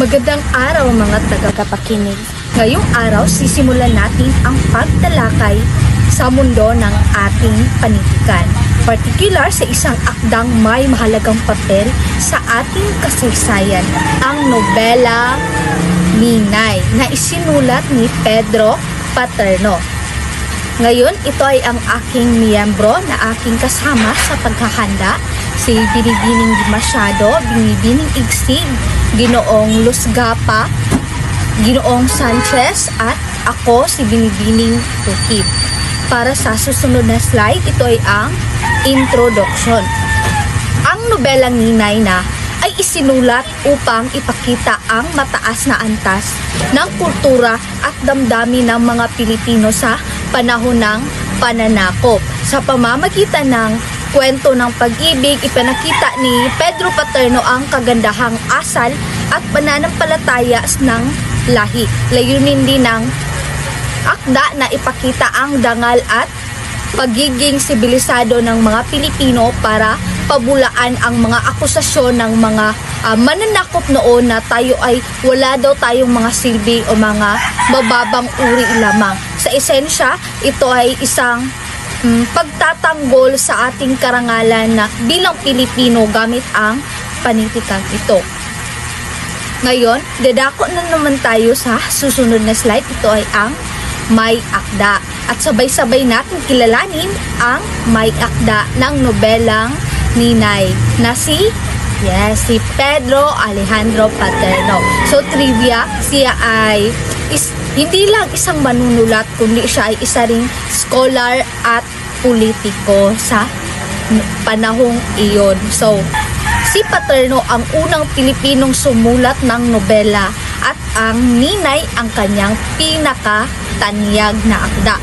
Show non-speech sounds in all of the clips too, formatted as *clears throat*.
Magandang araw mga tagapakinig. Ngayong araw, sisimulan natin ang pagtalakay sa mundo ng ating panitikan. Particular sa isang akdang may mahalagang papel sa ating kasaysayan, ang nobela Ninay na isinulat ni Pedro Paterno. Ngayon, ito ay ang aking miyembro na aking kasama sa paghahanda, si Binibining Masyado, Binibining Igsig, Ginoong Lusgapa, Ginoong Sanchez, at ako si Binibining Tukib. Para sa susunod na slide, ito ay ang introduction. Ang nobelang Ninay na ay isinulat upang ipakita ang mataas na antas ng kultura at damdamin ng mga Pilipino sa panahon ng pananakop. Sa pamamagitan ng kwento ng pag-ibig, ipinakita ni Pedro Paterno ang kagandahang asal at pananampalataya ng lahi. Layunin din ng akda na ipakita ang dangal at pagiging sibilisado ng mga Pilipino para pabulaan ang mga akusasyon ng mga ah, mananakop noon na tayo ay wala daw tayong mga silbi o mga mababang uri lamang. Sa esensya, ito ay isang pagtatanggol sa ating karangalan na bilang Pilipino gamit ang panitikang ito. Ngayon, dadako na naman tayo sa susunod na slide. Ito ay ang may akda. At sabay-sabay natin kilalanin ang may akda ng nobelang Ninay na si Yes, si Pedro Alejandro Paterno. So trivia, siya ay hindi lang isang manunulat kundi siya ay isa ring scholar at politiko sa panahong iyon. So, si Paterno ang unang Pilipinong sumulat ng nobela at ang ninay ang kanyang pinakatanyag na akda.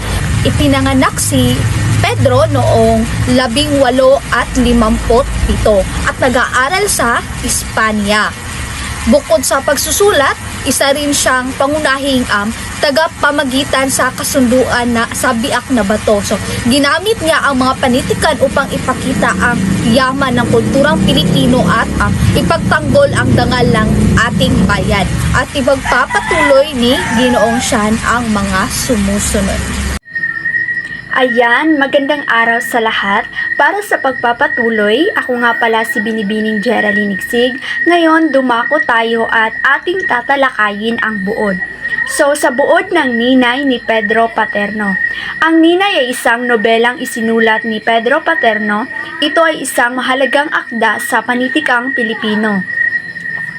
Ipinanganak si Pedro noong labing walo at limamput pito at nag-aaral sa Espanya. Bukod sa pagsusulat, isa rin siyang pangunahing am tagapamagitan sa kasunduan na sa biak na bato. So, ginamit niya ang mga panitikan upang ipakita ang yaman ng kulturang Pilipino at um, ipagtanggol ang dangal ng ating bayan at ipagpapatuloy ni Ginoong Shan ang mga sumusunod. Ayan, magandang araw sa lahat. Para sa pagpapatuloy, ako nga pala si Binibining Geraldine Igsig. Ngayon, dumako tayo at ating tatalakayin ang buod. So, sa buod ng Ninay ni Pedro Paterno. Ang Ninay ay isang nobelang isinulat ni Pedro Paterno. Ito ay isang mahalagang akda sa panitikang Pilipino.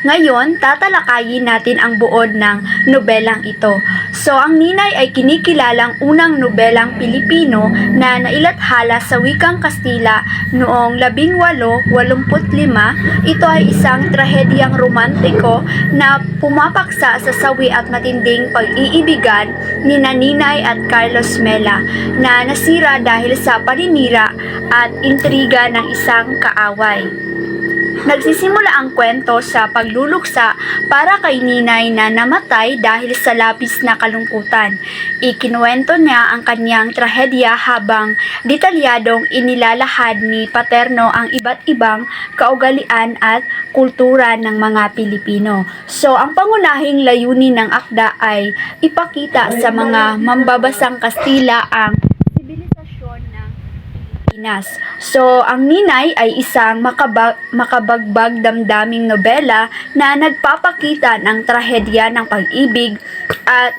Ngayon, tatalakayin natin ang buod ng nobelang ito. So, ang Ninay ay kinikilalang unang nobelang Pilipino na nailathala sa wikang Kastila noong 1885. Ito ay isang trahedyang romantiko na pumapaksa sa sawi at matinding pag-iibigan ni Ninay at Carlos Mela na nasira dahil sa paninira at intriga ng isang kaaway. Nagsisimula ang kwento sa pagluluksa para kay Ninay na namatay dahil sa labis na kalungkutan. Ikinuwento niya ang kanyang trahedya habang detalyadong inilalahad ni Paterno ang iba't ibang kaugalian at kultura ng mga Pilipino. So, ang pangunahing layunin ng akda ay ipakita sa mga mambabasang Kastila ang Pilipinas. So, ang Ninay ay isang makabag, makabagbag damdaming nobela na nagpapakita ng trahedya ng pag-ibig at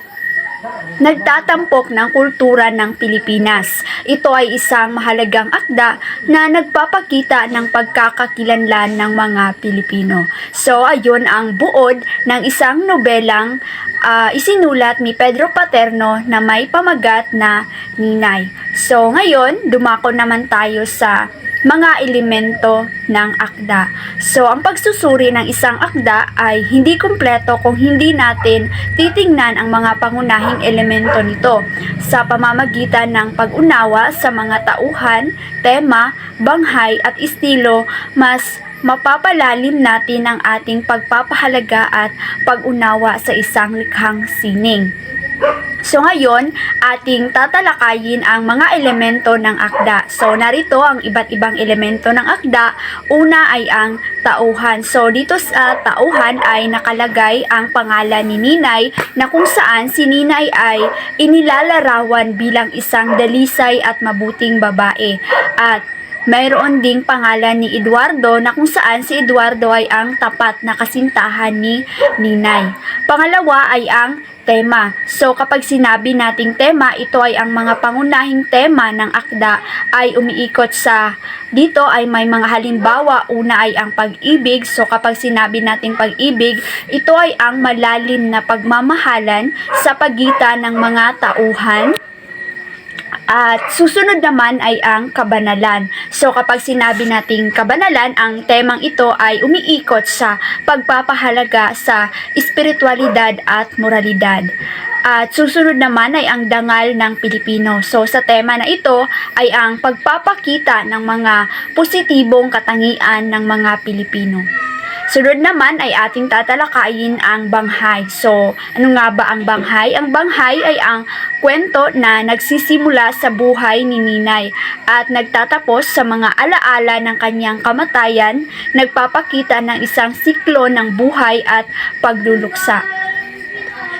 nagtatampok ng kultura ng Pilipinas. Ito ay isang mahalagang akda na nagpapakita ng pagkakakilanlan ng mga Pilipino. So, ayun ang buod ng isang nobelang ah, isinulat ni Pedro Paterno na may pamagat na Ninay. So, ngayon, dumako naman tayo sa mga elemento ng akda. So, ang pagsusuri ng isang akda ay hindi kumpleto kung hindi natin titingnan ang mga pangunahing elemento nito sa pamamagitan ng pag-unawa sa mga tauhan, tema, banghay at estilo mas mapapalalim natin ang ating pagpapahalaga at pag-unawa sa isang likhang sining. So ngayon, ating tatalakayin ang mga elemento ng akda. So narito ang iba't ibang elemento ng akda. Una ay ang tauhan. So dito sa tauhan ay nakalagay ang pangalan ni Ninay na kung saan si Ninay ay inilalarawan bilang isang dalisay at mabuting babae. At mayroon ding pangalan ni Eduardo na kung saan si Eduardo ay ang tapat na kasintahan ni Ninay. Pangalawa ay ang tema. So kapag sinabi nating tema, ito ay ang mga pangunahing tema ng akda ay umiikot sa dito ay may mga halimbawa. Una ay ang pag-ibig. So kapag sinabi nating pag-ibig, ito ay ang malalim na pagmamahalan sa pagitan ng mga tauhan at susunod naman ay ang kabanalan. So kapag sinabi nating kabanalan, ang temang ito ay umiikot sa pagpapahalaga sa espiritualidad at moralidad. At susunod naman ay ang dangal ng Pilipino. So sa tema na ito ay ang pagpapakita ng mga positibong katangian ng mga Pilipino. Sunod naman ay ating tatalakayin ang banghay. So, ano nga ba ang banghay? Ang banghay ay ang kwento na nagsisimula sa buhay ni Ninay at nagtatapos sa mga alaala ng kanyang kamatayan, nagpapakita ng isang siklo ng buhay at pagluluksa.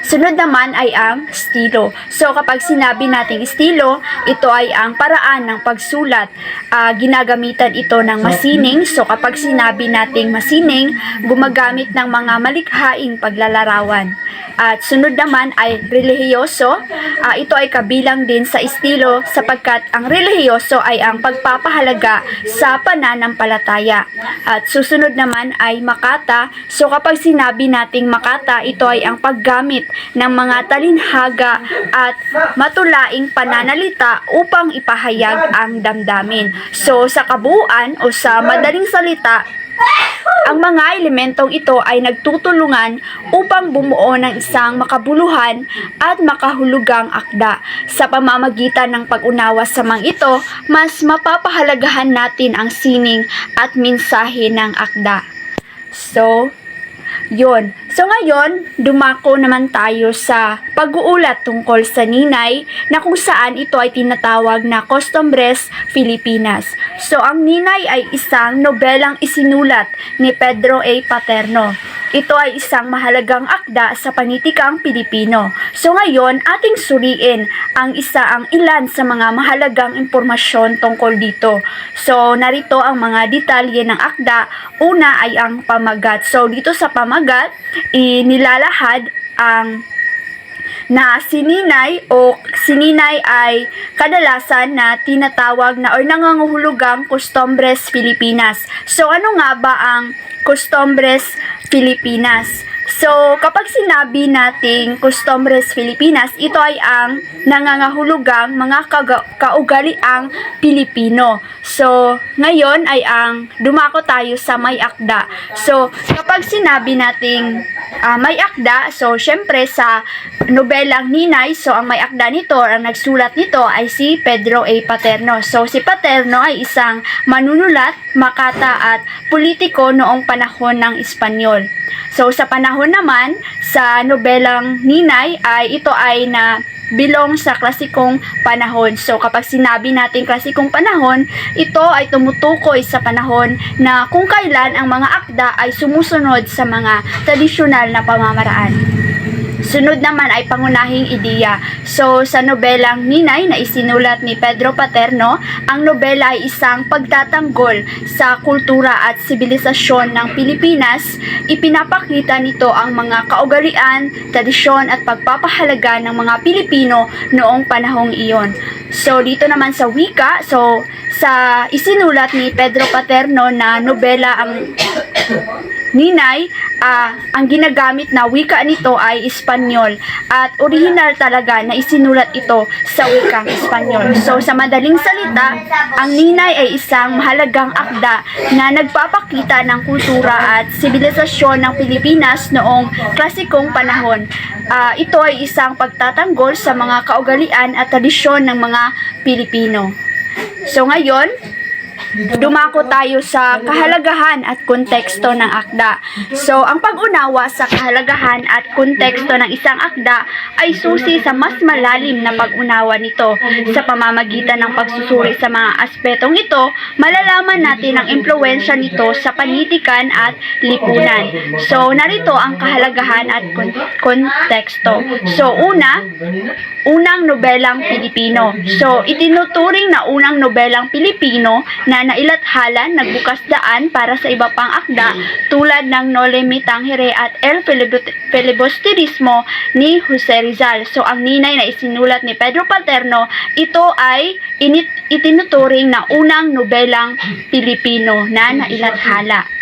Sunod naman ay ang estilo. So kapag sinabi nating estilo, ito ay ang paraan ng pagsulat. Ah, ginagamitan ito ng masining. So kapag sinabi nating masining, gumagamit ng mga malikhaing paglalarawan. At sunod naman ay relihiyoso. Ah, ito ay kabilang din sa estilo sapagkat ang relihiyoso ay ang pagpapahalaga sa pananampalataya. At susunod naman ay makata. So kapag sinabi nating makata, ito ay ang paggamit ng mga talinhaga at matulaing pananalita upang ipahayag ang damdamin. So sa kabuuan o sa madaling salita, ang mga elementong ito ay nagtutulungan upang bumuo ng isang makabuluhan at makahulugang akda. Sa pamamagitan ng pag-unawa sa mga ito, mas mapapahalagahan natin ang sining at mensahe ng akda. So, yun. So ngayon, dumako naman tayo sa pag-uulat tungkol sa Ninay na kung saan ito ay tinatawag na Costumbres Filipinas. So ang Ninay ay isang nobelang isinulat ni Pedro A. Paterno. Ito ay isang mahalagang akda sa panitikang Pilipino. So ngayon, ating suriin ang isa ang ilan sa mga mahalagang impormasyon tungkol dito. So narito ang mga detalye ng akda. Una ay ang pamagat. So dito sa pamagat, inilalahad ang na sininay o sininay ay kadalasan na tinatawag na or nanganguhulugang Costumbres Filipinas. So ano nga ba ang Costumbres Filipinas? So, kapag sinabi nating Costumbres Filipinas, ito ay ang nangangahulugang mga kaugaliang Pilipino. So, ngayon ay ang dumako tayo sa may akda. So, kapag sinabi nating ah, may akda, so syempre sa nobelang Ninay, so ang may akda nito, ang nagsulat nito ay si Pedro A. Paterno. So, si Paterno ay isang manunulat, makata at politiko noong panahon ng Espanyol. So sa panahon naman sa nobelang Ninay ay ito ay na bilong sa klasikong panahon. So kapag sinabi natin klasikong panahon, ito ay tumutukoy sa panahon na kung kailan ang mga akda ay sumusunod sa mga tradisyonal na pamamaraan. Sunod naman ay pangunahing ideya. So, sa nobelang Ninay na isinulat ni Pedro Paterno, ang nobela ay isang pagtatanggol sa kultura at sibilisasyon ng Pilipinas. Ipinapakita nito ang mga kaugalian, tradisyon at pagpapahalaga ng mga Pilipino noong panahong iyon. So, dito naman sa wika, so, sa isinulat ni Pedro Paterno na nobela ang Ninay, ah, ang ginagamit na wika nito ay Espanyol at original talaga na isinulat ito sa wikang Espanyol. So sa madaling salita, ang Ninay ay isang mahalagang akda na nagpapakita ng kultura at sibilisasyon ng Pilipinas noong klasikong panahon. Ah, ito ay isang pagtatanggol sa mga kaugalian at tradisyon ng mga Pilipino. So ngayon, dumako tayo sa kahalagahan at konteksto ng akda. So, ang pag-unawa sa kahalagahan at konteksto ng isang akda ay susi sa mas malalim na pag-unawa nito. Sa pamamagitan ng pagsusuri sa mga aspetong ito, malalaman natin ang impluensya nito sa panitikan at lipunan. So, narito ang kahalagahan at kon- konteksto. So, una, unang nobelang Pilipino. So, itinuturing na unang nobelang Pilipino na nailathala nagbukas daan para sa iba pang akda tulad ng Nole Me Tangere at El Filibusterismo ni Jose Rizal. So, ang ninay na isinulat ni Pedro Paterno, ito ay init, itinuturing na unang nobelang Pilipino na nailathala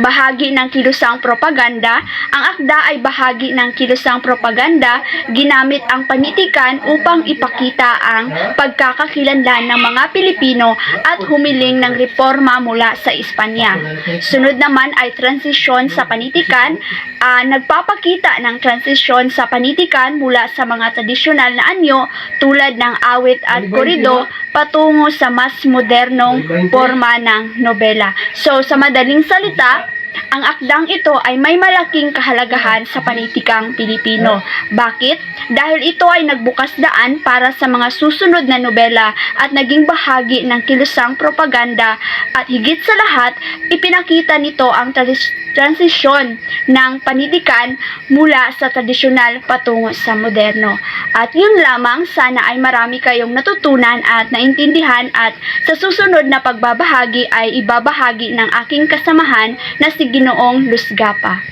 bahagi ng kilusang propaganda. Ang akda ay bahagi ng kilusang propaganda. Ginamit ang panitikan upang ipakita ang pagkakakilanlan ng mga Pilipino at humiling ng reforma mula sa Espanya. Sunod naman ay transisyon sa panitikan. Ah, nagpapakita ng transisyon sa panitikan mula sa mga tradisyonal na anyo tulad ng awit at korido patungo sa mas modernong forma ng nobela. So, sa madaling salita, ang akdang ito ay may malaking kahalagahan sa panitikang Pilipino. Bakit? Dahil ito ay nagbukas daan para sa mga susunod na nobela at naging bahagi ng kilusang propaganda at higit sa lahat, ipinakita nito ang tradis- transisyon ng panitikan mula sa tradisyonal patungo sa moderno. At yun lamang, sana ay marami kayong natutunan at naintindihan at sa susunod na pagbabahagi ay ibabahagi ng aking kasamahan na si Ginoong Lusgapa.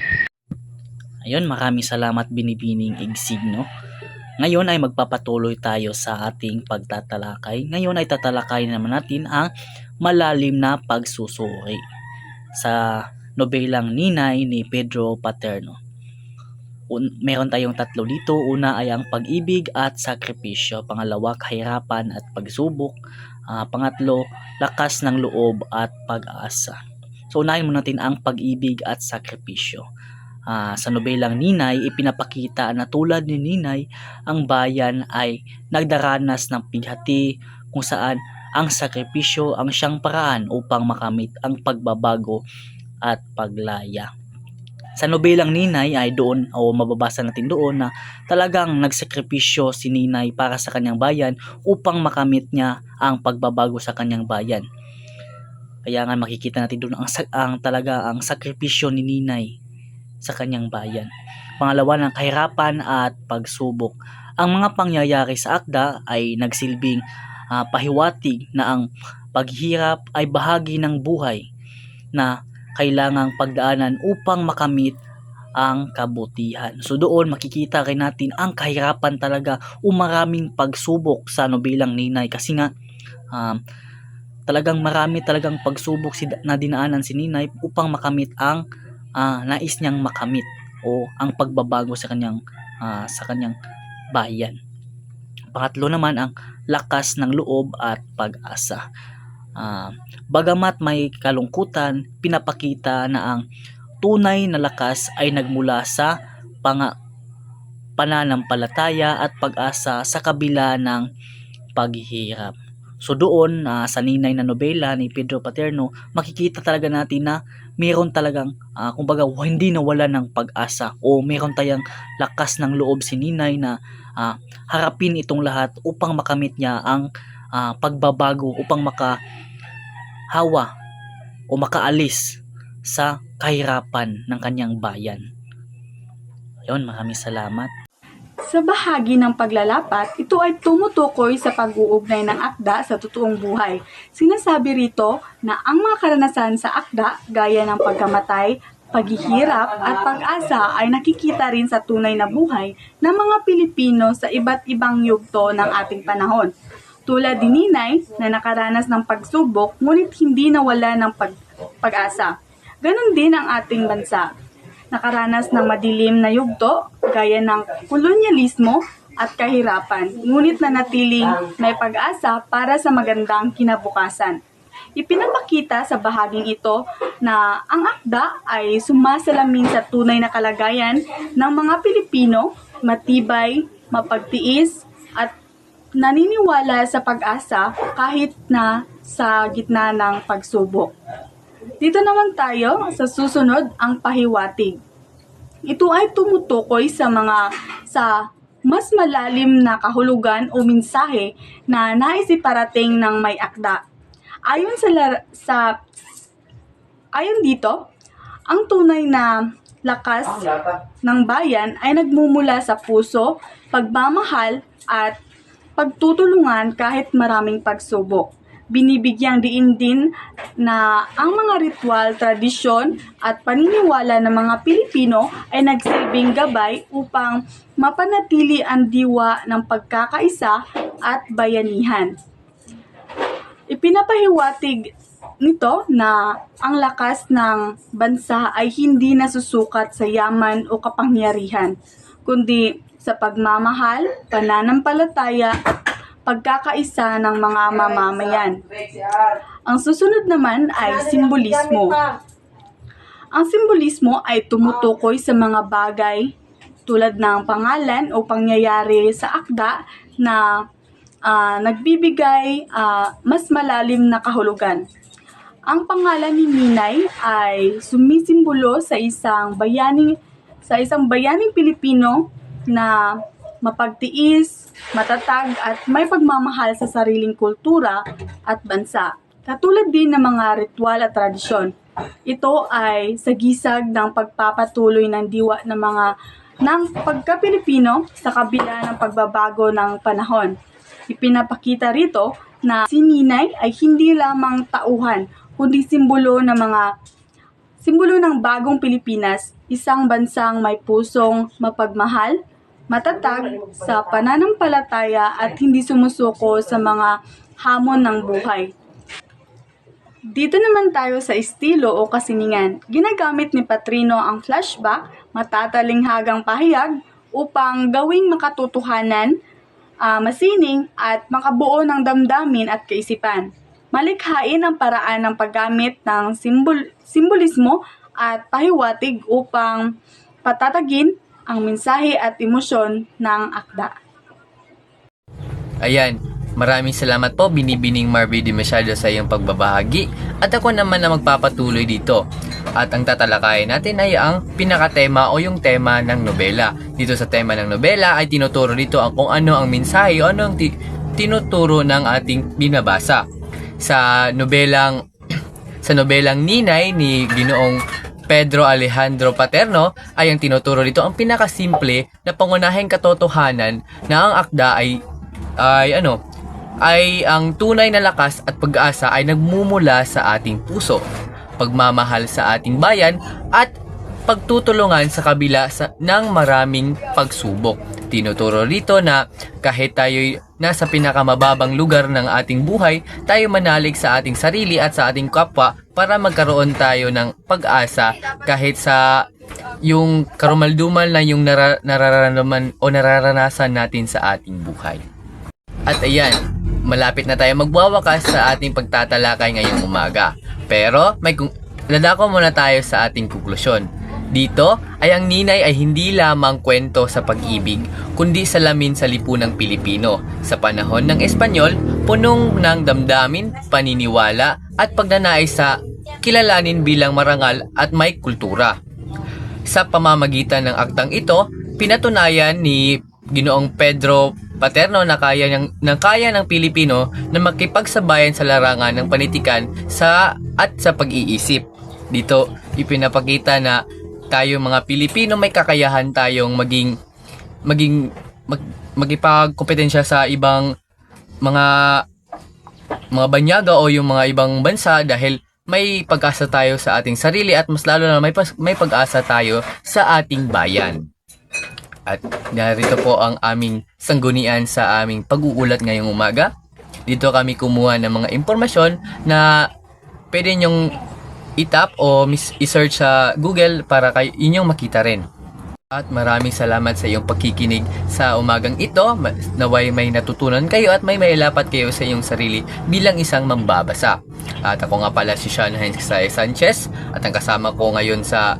Ayun, maraming salamat binibining Igsigno. Ngayon ay magpapatuloy tayo sa ating pagtatalakay. Ngayon ay tatalakay naman natin ang malalim na pagsusuri sa nobelang Ninay ni Pedro Paterno. Un- meron tayong tatlo dito. Una ay ang pag-ibig at sakripisyo. Pangalawa, kahirapan at pagsubok. Ah, pangatlo, lakas ng loob at pag-asa. So unahin muna natin ang pag-ibig at sakripisyo. Ah, sa nobelang Ninay, ipinapakita na tulad ni Ninay, ang bayan ay nagdaranas ng pighati kung saan ang sakripisyo ang siyang paraan upang makamit ang pagbabago at paglaya. Sa nobelang Ninay ay doon o mababasa natin doon na talagang nagsakripisyo si Ninay para sa kanyang bayan upang makamit niya ang pagbabago sa kanyang bayan. Kaya nga makikita natin doon ang, ang talaga ang sakripisyo ni Ninay sa kanyang bayan. Pangalawa ng kahirapan at pagsubok. Ang mga pangyayari sa akda ay nagsilbing ah, pahiwatig na ang paghirap ay bahagi ng buhay na kailangang pagdaanan upang makamit ang kabutihan. So doon makikita rin natin ang kahirapan talaga o maraming pagsubok sa nobelang Ninay kasi nga um, talagang marami talagang pagsubok si, na dinaanan si Ninay upang makamit ang ah, nais niyang makamit o ang pagbabago sa kanyang ah, sa kanyang bayan. Pangatlo naman ang lakas ng loob at pag-asa. Ah, bagamat may kalungkutan, pinapakita na ang tunay na lakas ay nagmula sa panga pananampalataya at pag-asa sa kabila ng paghihirap. So doon ah, sa ninay na nobela ni Pedro Paterno, makikita talaga natin na meron talagang ah, kumbaga hindi nawala ng pag-asa o meron tayong lakas ng loob si ninay na ah, harapin itong lahat upang makamit niya ang ah, pagbabago upang maka hawa o makaalis sa kahirapan ng kanyang bayan. Ayun, maraming salamat. Sa bahagi ng paglalapat, ito ay tumutukoy sa pag-uugnay ng akda sa totoong buhay. Sinasabi rito na ang mga karanasan sa akda, gaya ng pagkamatay, paghihirap at pag-asa ay nakikita rin sa tunay na buhay ng mga Pilipino sa iba't ibang yugto ng ating panahon. Tulad ni Ninay na nakaranas ng pagsubok ngunit hindi nawala ng pag- pag-asa. Ganon din ang ating bansa nakaranas ng madilim na yugto gaya ng kolonyalismo at kahirapan, ngunit nanatiling may pag-asa para sa magandang kinabukasan. Ipinapakita sa bahaging ito na ang akda ay sumasalamin sa tunay na kalagayan ng mga Pilipino, matibay, mapagtiis, naniniwala sa pag-asa kahit na sa gitna ng pagsubok. Dito naman tayo sa susunod ang pahiwatig. Ito ay tumutukoy sa mga sa mas malalim na kahulugan o mensahe na nais iparating ng may akda. Ayon sa, lar- sa ayon dito, ang tunay na lakas ng bayan ay nagmumula sa puso, pagmamahal at pagtutulungan kahit maraming pagsubok. Binibigyang diin din na ang mga ritual, tradisyon at paniniwala ng mga Pilipino ay nagsilbing gabay upang mapanatili ang diwa ng pagkakaisa at bayanihan. Ipinapahiwatig nito na ang lakas ng bansa ay hindi nasusukat sa yaman o kapangyarihan, kundi sa pagmamahal, pananampalataya at pagkakaisa ng mga mamamayan. Ang susunod naman ay simbolismo. Ang simbolismo ay tumutukoy sa mga bagay tulad ng pangalan o pangyayari sa akda na ah, nagbibigay ah, mas malalim na kahulugan. Ang pangalan ni Ninay ay sumisimbolo sa isang bayaning sa isang bayaning Pilipino na mapagtiis, matatag at may pagmamahal sa sariling kultura at bansa. Katulad din ng mga ritual at tradisyon. Ito ay sagisag ng pagpapatuloy ng diwa ng mga ng pagka-Pilipino sa kabila ng pagbabago ng panahon. Ipinapakita rito na si Ninay ay hindi lamang tauhan, kundi simbolo ng mga simbolo ng bagong Pilipinas, isang bansang may pusong mapagmahal, matatag sa pananampalataya at hindi sumusuko sa mga hamon ng buhay. Dito naman tayo sa estilo o kasiningan. Ginagamit ni Patrino ang flashback, matatalinghagang pahayag upang gawing makatotohanan, ah, masining at makabuo ng damdamin at kaisipan. Malikhain ang paraan ng paggamit ng simbol, simbolismo at pahiwatig upang patatagin ang mensahe at emosyon ng akda. Ayan, maraming salamat po Binibining Marby Di Masyado sa iyong pagbabahagi at ako naman na magpapatuloy dito. At ang tatalakayin natin ay ang pinakatema o yung tema ng nobela. Dito sa tema ng nobela ay tinuturo dito ang kung ano ang mensahe o ano ang ti- tinuturo ng ating binabasa. Sa nobelang *clears throat* sa nobelang Ninay ni Ginoong Pedro Alejandro Paterno ay ang tinuturo dito ang pinakasimple na pangunahing katotohanan na ang akda ay ay ano ay ang tunay na lakas at pag-asa ay nagmumula sa ating puso, pagmamahal sa ating bayan at pagtutulungan sa kabila sa, ng maraming pagsubok. Tinuturo rito na kahit tayo nasa pinakamababang lugar ng ating buhay, tayo manalig sa ating sarili at sa ating kapwa para magkaroon tayo ng pag-asa kahit sa yung karumaldumal na yung nara- nararamdaman o nararanasan natin sa ating buhay. At ayan, malapit na tayo magwawakas sa ating pagtatalakay ngayong umaga. Pero may kung dadako muna tayo sa ating konklusyon. Dito ay ang ninay ay hindi lamang kwento sa pag-ibig, kundi salamin sa lipunang Pilipino. Sa panahon ng Espanyol, punong ng damdamin, paniniwala at pagnanais sa kilalanin bilang marangal at may kultura. Sa pamamagitan ng aktang ito, pinatunayan ni Ginoong Pedro Paterno na kaya ng, na kaya ng Pilipino na makipagsabayan sa larangan ng panitikan sa at sa pag-iisip. Dito ipinapakita na tayo mga Pilipino may kakayahan tayong maging maging mag, magipagkompetensya sa ibang mga mga banyaga o yung mga ibang bansa dahil may pag-asa tayo sa ating sarili at mas lalo na may, pas- may pag-asa tayo sa ating bayan. At narito po ang aming sanggunian sa aming pag-uulat ngayong umaga. Dito kami kumuha ng mga impormasyon na pwede nyong itap o i-search sa Google para kay inyong makita rin. At maraming salamat sa iyong pagkikinig sa umagang ito. Naway may natutunan kayo at may mailapat kayo sa iyong sarili bilang isang mambabasa. At ako nga pala si Sean Hines Sanchez at ang kasama ko ngayon sa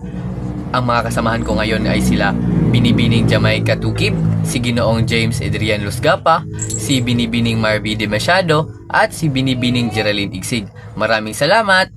ang mga kasamahan ko ngayon ay sila Binibining Jamaica Tukip, si Ginoong James Adrian Lusgapa, si Binibining Marby De Machado, at si Binibining Geraldine Igsig. Maraming salamat!